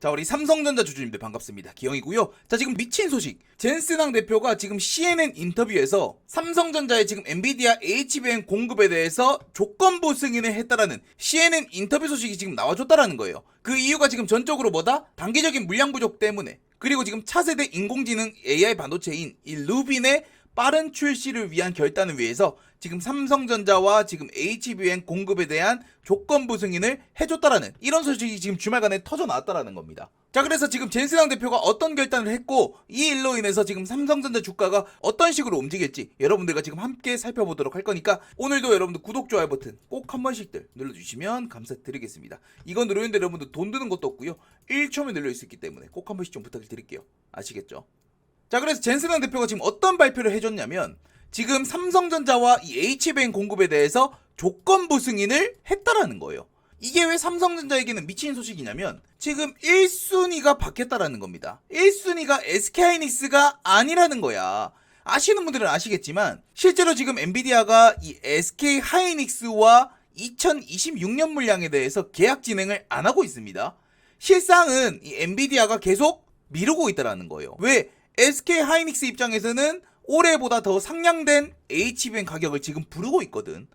자 우리 삼성전자 주주님들 반갑습니다. 기영이고요. 자 지금 미친 소식. 젠스낭 대표가 지금 CNN 인터뷰에서 삼성전자의 지금 엔비디아 HBM 공급에 대해서 조건부 승인을 했다라는 CNN 인터뷰 소식이 지금 나와줬다라는 거예요. 그 이유가 지금 전적으로 뭐다? 단기적인 물량 부족 때문에. 그리고 지금 차세대 인공지능 AI 반도체인 이 루빈의 빠른 출시를 위한 결단을 위해서 지금 삼성전자와 지금 HBM 공급에 대한 조건부 승인을 해줬다라는 이런 소식이 지금 주말간에 터져 나왔다라는 겁니다. 자 그래서 지금 젠스랑 대표가 어떤 결단을 했고 이 일로 인해서 지금 삼성전자 주가가 어떤 식으로 움직일지 여러분들과 지금 함께 살펴보도록 할 거니까 오늘도 여러분들 구독 좋아요 버튼 꼭 한 번씩들 눌러주시면 감사드리겠습니다. 이거 누르는데 여러분들 돈 드는 것도 없고요 1초면 눌려 있기 때문에 꼭 한 번씩 좀 부탁을 드릴게요. 아시겠죠? 자 그래서 젠스랑 대표가 지금 어떤 발표를 해줬냐면 지금 삼성전자와 이 HBM 공급에 대해서 조건부 승인을 했다라는 거예요. 이게 왜 삼성전자에게는 미친 소식이냐면 지금 1순위가 바뀌었다라는 겁니다. 1순위가 SK하이닉스가 아니라는 거야. 아시는 분들은 아시겠지만 실제로 지금 엔비디아가 이 SK하이닉스와 2026년 물량에 대해서 계약 진행을 안 하고 있습니다. 실상은 이 엔비디아가 계속 미루고 있다라는 거예요. 왜? SK 하이닉스 입장에서는 올해보다 더 상향된 HBM 가격을 지금 부르고 있거든.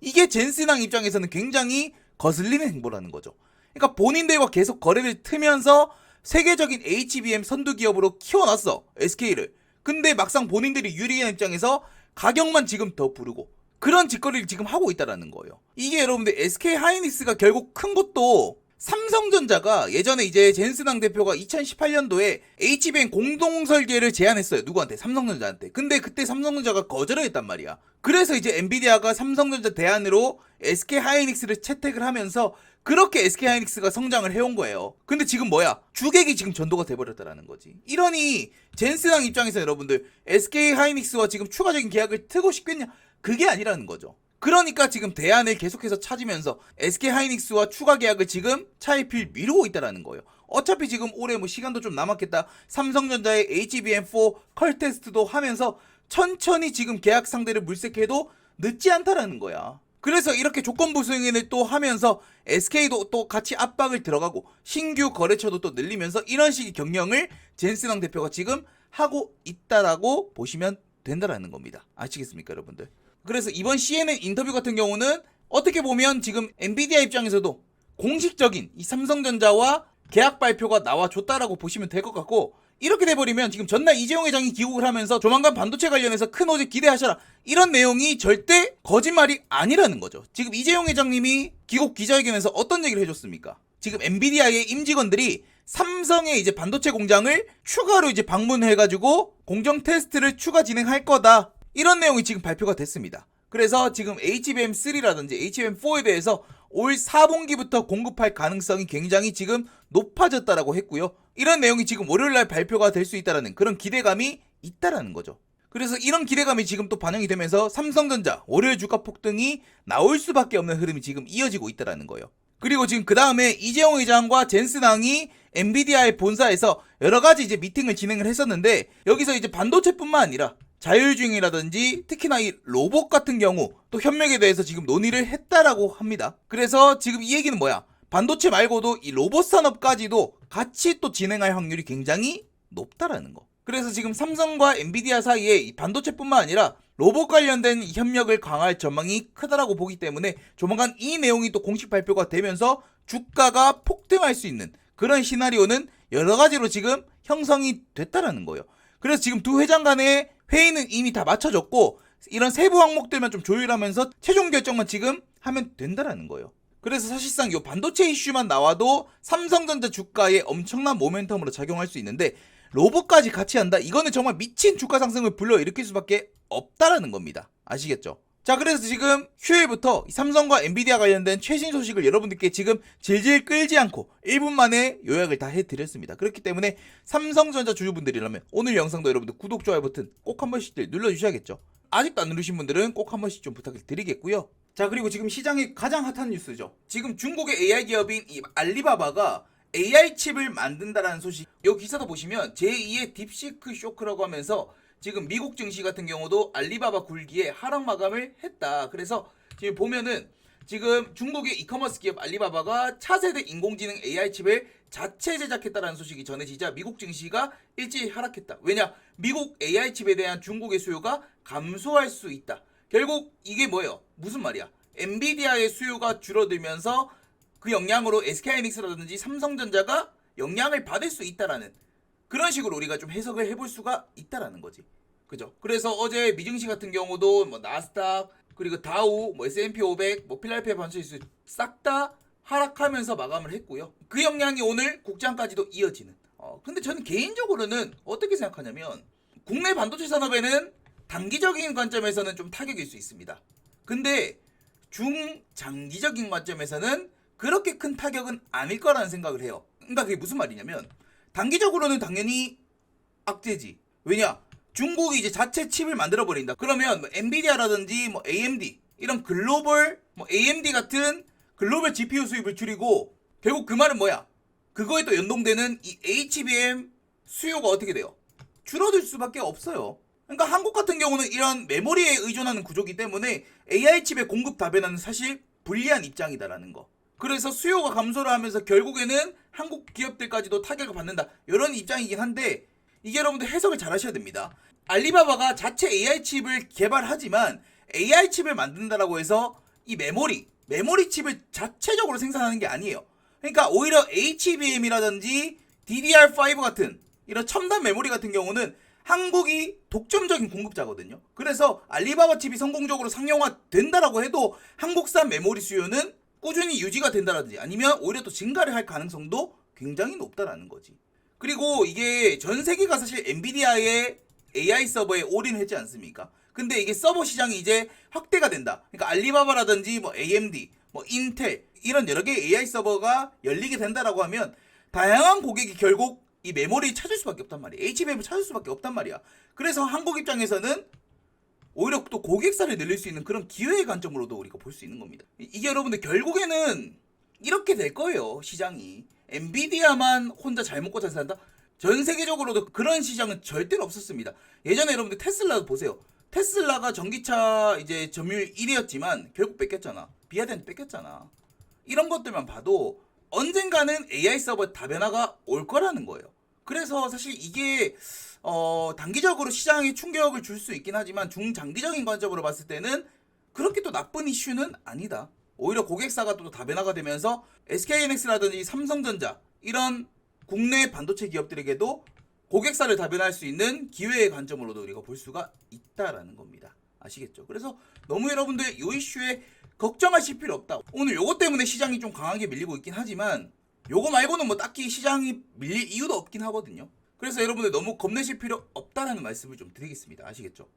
이게 젠스낭 입장에서는 굉장히 거슬리는 행보라는 거죠. 그러니까 본인들과 계속 거래를 트면서 세계적인 HBM 선두 기업으로 키워놨어 SK를. 근데 막상 본인들이 유리한 입장에서 가격만 지금 더 부르고 그런 짓거리를 지금 하고 있다라는 거예요. 이게 여러분들 SK 하이닉스가 결국 큰 것도 삼성전자가 예전에 이제 젠스당 대표가 2018년도에 HBM 공동 설계를 제안했어요. 누구한테? 삼성전자한테. 근데 그때 삼성전자가 거절을 했단 말이야. 그래서 이제 엔비디아가 삼성전자 대안으로 SK 하이닉스를 채택을 하면서 그렇게 SK 하이닉스가 성장을 해온 거예요. 근데 지금 뭐야? 주객이 지금 전도가 돼버렸다라는 거지. 이러니 젠스당 입장에서 여러분들 SK 하이닉스와 지금 추가적인 계약을 트고 싶겠냐? 그게 아니라는 거죠. 그러니까 지금 대안을 계속해서 찾으면서 SK 하이닉스와 추가 계약을 지금 차일필 미루고 있다라는 거예요. 어차피 지금 올해 뭐 시간도 좀 남았겠다. 삼성전자의 HBM4 컬 테스트도 하면서 천천히 지금 계약 상대를 물색해도 늦지 않다라는 거야. 그래서 이렇게 조건부 승인을 또 하면서 SK도 또 같이 압박을 들어가고 신규 거래처도 또 늘리면서 이런 식의 경영을 젠스랑 대표가 지금 하고 있다라고 보시면 된다라는 겁니다. 아시겠습니까, 여러분들? 그래서 이번 CNN 인터뷰 같은 경우는 어떻게 보면 지금 엔비디아 입장에서도 공식적인 이 삼성전자와 계약 발표가 나와줬다라고 보시면 될 것 같고 이렇게 돼버리면 지금 전날 이재용 회장이 귀국을 하면서 조만간 반도체 관련해서 큰 호재 기대하셔라 이런 내용이 절대 거짓말이 아니라는 거죠. 지금 이재용 회장님이 귀국 기자회견에서 어떤 얘기를 해줬습니까? 지금 엔비디아의 임직원들이 삼성의 이제 반도체 공장을 추가로 이제 방문해가지고 공정 테스트를 추가 진행할 거다. 이런 내용이 지금 발표가 됐습니다. 그래서 지금 HBM3라든지 HBM4에 대해서 올 4분기부터 공급할 가능성이 굉장히 지금 높아졌다라고 했고요. 이런 내용이 지금 월요일 날 발표가 될 수 있다라는 그런 기대감이 있다라는 거죠. 그래서 이런 기대감이 지금 또 반영이 되면서 삼성전자 월요일 주가 폭등이 나올 수밖에 없는 흐름이 지금 이어지고 있다라는 거예요. 그리고 지금 그 다음에 이재용 회장과 젠스낭이 엔비디아의 본사에서 여러 가지 이제 미팅을 진행을 했었는데 여기서 이제 반도체뿐만 아니라 자율주행이라든지 특히나 이 로봇 같은 경우 또 협력에 대해서 지금 논의를 했다라고 합니다. 그래서 지금 이 얘기는 뭐야? 반도체 말고도 이 로봇 산업까지도 같이 또 진행할 확률이 굉장히 높다라는 거. 그래서 지금 삼성과 엔비디아 사이에 이 반도체뿐만 아니라 로봇 관련된 협력을 강화할 전망이 크다라고 보기 때문에 조만간 이 내용이 또 공식 발표가 되면서 주가가 폭등할 수 있는 그런 시나리오는 여러 가지로 지금 형성이 됐다라는 거예요. 그래서 지금 두 회장 간의 회의는 이미 다 맞춰졌고 이런 세부 항목들만 좀 조율하면서 최종 결정만 지금 하면 된다라는 거예요. 그래서 사실상 이 반도체 이슈만 나와도 삼성전자 주가에 엄청난 모멘텀으로 작용할 수 있는데 로봇까지 같이 한다? 이거는 정말 미친 주가 상승을 불러일으킬 수밖에 없다라는 겁니다. 아시겠죠? 자, 그래서 지금 휴일부터 삼성과 엔비디아 관련된 최신 소식을 여러분들께 지금 질질 끌지 않고 1분 만에 요약을 다 해드렸습니다. 그렇기 때문에 삼성전자 주주분들이라면 오늘 영상도 여러분들 구독, 좋아요 버튼 꼭 한 번씩 눌러주셔야겠죠. 아직도 안 누르신 분들은 꼭 한 번씩 좀 부탁을 드리겠고요. 자, 그리고 지금 시장의 가장 핫한 뉴스죠. 지금 중국의 AI 기업인 이 알리바바가 AI 칩을 만든다라는 소식. 이 기사도 보시면 제2의 딥시크 쇼크라고 하면서 지금 미국 증시 같은 경우도 알리바바 굴기에 하락 마감을 했다. 그래서 지금 보면은 지금 중국의 이커머스 기업 알리바바가 차세대 인공지능 AI 칩을 자체 제작했다라는 소식이 전해지자 미국 증시가 일제히 하락했다. 왜냐? 미국 AI 칩에 대한 중국의 수요가 감소할 수 있다. 결국 이게 뭐예요? 무슨 말이야? 엔비디아의 수요가 줄어들면서 그 영향으로 SK하이닉스라든지 삼성전자가 영향을 받을 수 있다라는 그런 식으로 우리가 좀 해석을 해볼 수가 있다라는 거지. 그죠? 그래서 어제 미증시 같은 경우도 뭐 나스닥 그리고 다우, 뭐 S&P 500, 뭐 필라델피아 반도체지수 싹 다 하락하면서 마감을 했고요. 그 영향이 오늘 국장까지도 이어지는. 어, 근데 저는 개인적으로는 어떻게 생각하냐면 국내 반도체 산업에는 단기적인 관점에서는 좀 타격일 수 있습니다. 근데 중장기적인 관점에서는 그렇게 큰 타격은 아닐 거라는 생각을 해요. 그러니까 그게 무슨 말이냐면 단기적으로는 당연히 악재지. 왜냐? 중국이 이제 자체 칩을 만들어 버린다. 그러면 뭐 엔비디아라든지 뭐 AMD 이런 글로벌 뭐 AMD 같은 글로벌 GPU 수입을 줄이고 결국 그 말은 뭐야? 그거에 또 연동되는 이 HBM 수요가 어떻게 돼요? 줄어들 수밖에 없어요. 그러니까 한국 같은 경우는 이런 메모리에 의존하는 구조기 때문에 AI 칩의 공급 다변화는 사실 불리한 입장이다라는 거. 그래서 수요가 감소를 하면서 결국에는 한국 기업들까지도 타격을 받는다. 이런 입장이긴 한데 이게 여러분들 해석을 잘 하셔야 됩니다. 알리바바가 자체 AI 칩을 개발하지만 AI 칩을 만든다라고 해서 이 메모리, 메모리 칩을 자체적으로 생산하는 게 아니에요. 그러니까 오히려 HBM이라든지 DDR5 같은 이런 첨단 메모리 같은 경우는 한국이 독점적인 공급자거든요. 그래서 알리바바 칩이 성공적으로 상용화 된다라고 해도 한국산 메모리 수요는 꾸준히 유지가 된다라든지 아니면 오히려 또 증가를 할 가능성도 굉장히 높다라는 거지. 그리고 이게 전 세계가 사실 엔비디아의 AI 서버에 올인했지 않습니까? 근데 이게 서버 시장이 이제 확대가 된다. 그러니까 알리바바라든지 뭐 AMD, 뭐 인텔 이런 여러 개의 AI 서버가 열리게 된다라고 하면 다양한 고객이 결국 이 메모리를 찾을 수밖에 없단 말이야. HBM을 찾을 수밖에 없단 말이야. 그래서 한국 입장에서는 오히려 또 고객사를 늘릴 수 있는 그런 기회의 관점으로도 우리가 볼 수 있는 겁니다. 이- 이게 여러분들 결국에는 이렇게 될 거예요. 시장이. 엔비디아만 혼자 잘 먹고 잘 산다? 전 세계적으로도 그런 시장은 절대로 없었습니다. 예전에 여러분들 테슬라도 보세요. 테슬라가 전기차 이제 점유율 1위였지만 결국 뺏겼잖아. 비아드한테 뺏겼잖아. 이런 것들만 봐도 언젠가는 AI 서버 다변화가 올 거라는 거예요. 그래서 사실 이게 어, 단기적으로 시장에 충격을 줄 수 있긴 하지만 중장기적인 관점으로 봤을 때는 그렇게 또 나쁜 이슈는 아니다. 오히려 고객사가 또 다변화가 되면서 SKNX라든지 삼성전자 이런 국내 반도체 기업들에게도 고객사를 다변화할 수 있는 기회의 관점으로도 우리가 볼 수가 있다라는 겁니다. 아시겠죠? 그래서 너무 여러분들 이 이슈에 걱정하실 필요 없다. 오늘 요거 때문에 시장이 좀 강하게 밀리고 있긴 하지만 요거 말고는 뭐 딱히 시장이 밀릴 이유도 없긴 하거든요. 그래서 여러분들 너무 겁내실 필요 없다라는 말씀을 좀 드리겠습니다. 아시겠죠?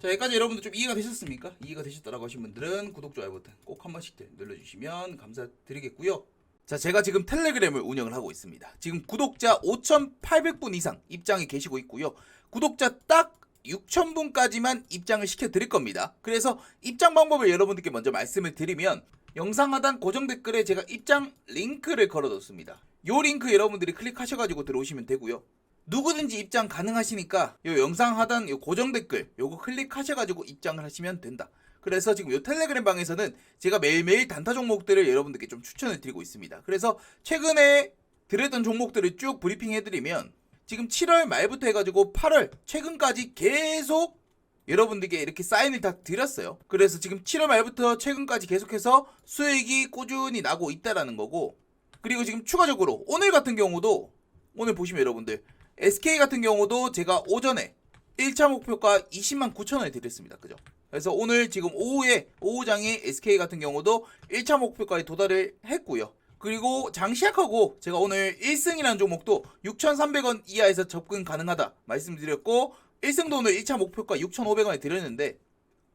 자 여기까지 여러분들 좀 이해가 되셨습니까? 이해가 되셨다라고 하신 분들은 구독, 좋아요 버튼 꼭 한 번씩 눌러주시면 감사드리겠고요. 자 제가 지금 텔레그램을 운영을 하고 있습니다. 지금 구독자 5,800분 이상 입장이 계시고 있고요. 구독자 딱 6,000분까지만 입장을 시켜드릴 겁니다. 그래서 입장 방법을 여러분들께 먼저 말씀을 드리면 영상 하단 고정 댓글에 제가 입장 링크를 걸어뒀습니다. 요 링크 여러분들이 클릭하셔가지고 들어오시면 되고요. 누구든지 입장 가능하시니까 요 영상 하단 요 고정 댓글 요거 클릭하셔가지고 입장을 하시면 된다. 그래서 지금 요 텔레그램 방에서는 제가 매일매일 단타 종목들을 여러분들께 좀 추천을 드리고 있습니다. 그래서 최근에 드렸던 종목들을 쭉 브리핑 해드리면 지금 7월 말부터 해가지고 8월 최근까지 계속 여러분들께 이렇게 사인을 다 드렸어요. 그래서 지금 7월 말부터 최근까지 계속해서 수익이 꾸준히 나고 있다라는 거고 그리고 지금 추가적으로 오늘 같은 경우도 오늘 보시면 여러분들 SK 같은 경우도 제가 오전에 1차 목표가 20만 9천 원에 드렸습니다. 그죠? 그래서 오늘 지금 오후에 오후장에 SK 같은 경우도 1차 목표까지 도달을 했고요. 그리고 장 시작하고 제가 오늘 1승이라는 종목도 6,300원 이하에서 접근 가능하다 말씀드렸고 1승도 오늘 1차 목표가 6,500원에 드렸는데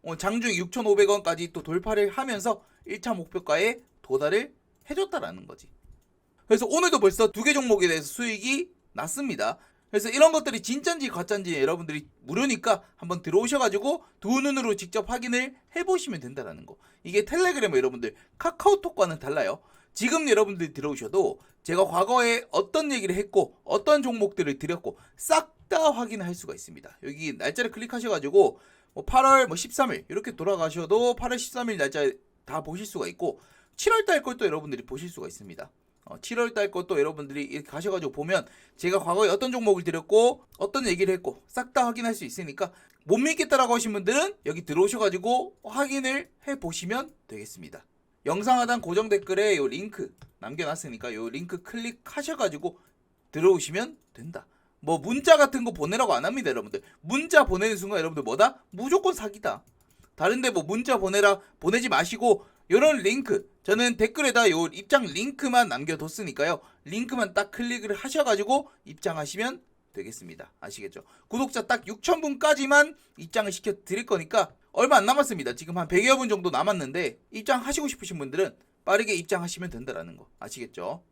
오늘 장중 6,500원까지 또 돌파를 하면서 1차 목표가에 도달을 해줬다라는 거지. 그래서 오늘도 벌써 두 개 종목에 대해서 수익이 났습니다. 그래서 이런 것들이 진짠지 가짠지 여러분들이 무료니까 한번 들어오셔가지고 두 눈으로 직접 확인을 해보시면 된다라는 거. 이게 텔레그램 여러분들 카카오톡과는 달라요. 지금 여러분들이 들어오셔도 제가 과거에 어떤 얘기를 했고 어떤 종목들을 드렸고 싹 다 확인할 수가 있습니다. 여기 날짜를 클릭하셔가지고 뭐 8월 뭐 13일 이렇게 돌아가셔도 8월 13일 날짜 다 보실 수가 있고 7월 달걸또 여러분들이 보실 수가 있습니다. 7월 달 것도 여러분들이 가셔가지고 보면 제가 과거에 어떤 종목을 드렸고 어떤 얘기를 했고 싹 다 확인할 수 있으니까 못 믿겠다라고 하신 분들은 여기 들어오셔가지고 확인을 해 보시면 되겠습니다. 영상 하단 고정 댓글에 요 링크 남겨놨으니까 요 링크 클릭하셔가지고 들어오시면 된다. 뭐 문자 같은 거 보내라고 안 합니다, 여러분들. 문자 보내는 순간 여러분들 뭐다? 무조건 사기다. 다른데 뭐 문자 보내라 보내지 마시고 요런 링크 저는 댓글에다 요 입장 링크만 남겨뒀으니까요. 링크만 딱 클릭을 하셔가지고 입장하시면 되겠습니다. 아시겠죠? 구독자 딱 6,000분까지만 입장을 시켜 드릴 거니까 얼마 안 남았습니다. 지금 한 100여 분 정도 남았는데 입장하시고 싶으신 분들은 빠르게 입장하시면 된다라는 거 아시겠죠?